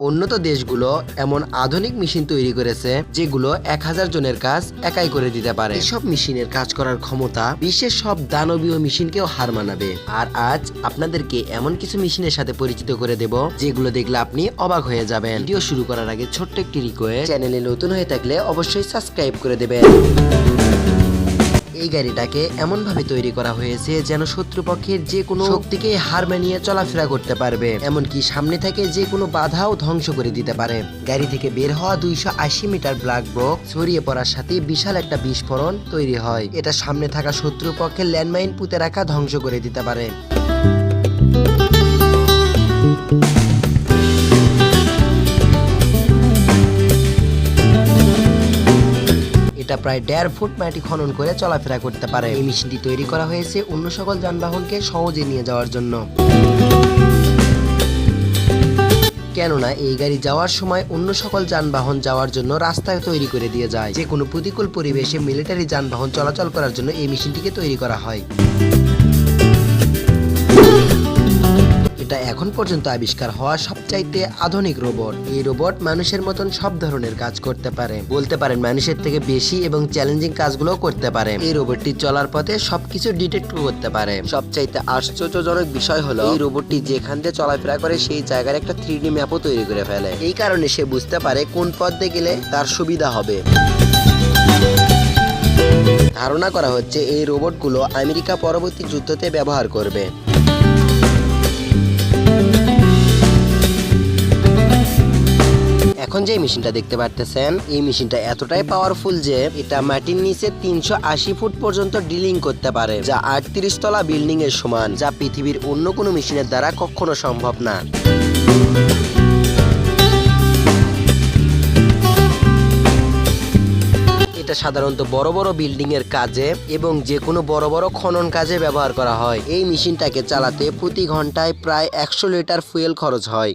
উন্নত দেশগুলো এমন আধুনিক মেশিন তৈরি করেছে যেগুলো এক হাজার জনের কাজ একাই করে দিতে পারে। এসব মেশিনের কাজ করার ক্ষমতা বিশ্বের সব দানবীয় মেশিনকেও হার মানাবে। আর আজ আপনাদেরকে এমন কিছু মেশিনের সাথে পরিচিত করে দেব, যেগুলো দেখলে আপনি অবাক হয়ে যাবেন। ভিডিও শুরু করার আগে ছোট্ট একটি রিকোয়েস্ট চ্যানেলে নতুন হয়ে থাকলে অবশ্যই সাবস্ক্রাইব করে দেবেন। এই গাড়িটাকে এমন ভাবে তৈরি করা হয়েছে যেন শত্রুপক্ষের যে কোনো শক্তিকে হার মানিয়ে চলাফেরা করতে পারবে। এমনকি সামনে থেকে যে কোনো বাধাও ধ্বংস করে দিতে পারে। গাড়ি থেকে বের হওয়া দুইশো আশি মিটার ব্ল্যাক বক ছড়িয়ে পড়ার সাথে বিশাল একটা বিস্ফোরণ তৈরি হয়। এটা সামনে থাকা শত্রুপক্ষের ল্যান্ডমাইন পুঁতে রাখা ধ্বংস করে দিতে পারে। এটা প্রায় দেড় ফুট মাটি খনন করে চলাফেরা করতে পারে। এই মেশিনটি তৈরি করা হয়েছে অন্য সকল যানবাহনকে সহজে নিয়ে যাওয়ার জন্য। কেননা এই গাড়ি যাওয়ার সময় অন্য সকল যানবাহন যাওয়ার জন্য রাস্তায় তৈরি করে দিয়ে যায়। যে কোনো প্রতিকূল পরিবেশে মিলিটারি যানবাহন চলাচল করার জন্য এই মেশিনটিকে তৈরি করা হয়। এটা এখন পর্যন্ত আবিষ্কার হওয়া সবচাইতে আধুনিক রোবট। এই রোবট মানুষের মতন সব ধরনের কাজ করতে পারে। বলতে পারেন মানুষের থেকে বেশি এবং চ্যালেঞ্জিং কাজগুলো করতে পারে। এই রোবটটি চলার পথে সবকিছু ডিটেক্ট করতে পারে। সবচাইতে আশ্চর্যজনক বিষয় হলো, এই রোবটটি যেখান দিয়ে চলাফেরা করে সেই জায়গার একটা থ্রি ম্যাপও তৈরি করে ফেলে। এই কারণে সে বুঝতে পারে কোন পথ দিয়ে গেলে তার সুবিধা হবে। ধারণা করা হচ্ছে এই রোবটগুলো আমেরিকা পরবর্তী যুদ্ধতে ব্যবহার করবে। এখন যে মেশিনটা দেখতে পারতেছেন, এই মেশিনটা এতটাই পাওয়ারফুল যে এটা মাটির নিচে তিনশো আশি ফুট পর্যন্ত ডিলিং করতে পারে, যা আটত্রিশ তলা বিল্ডিং এর সমান, যা পৃথিবীর অন্য কোনো মেশিনের দ্বারা কখনো সম্ভব না। এটা সাধারণত বড় বড় বিল্ডিং এর কাজে এবং যে কোনো বড় বড় খনন কাজে ব্যবহার করা হয়। এই মেশিনটাকে চালাতে প্রতি ঘন্টায় প্রায় একশো লিটার ফুয়েল খরচ হয়।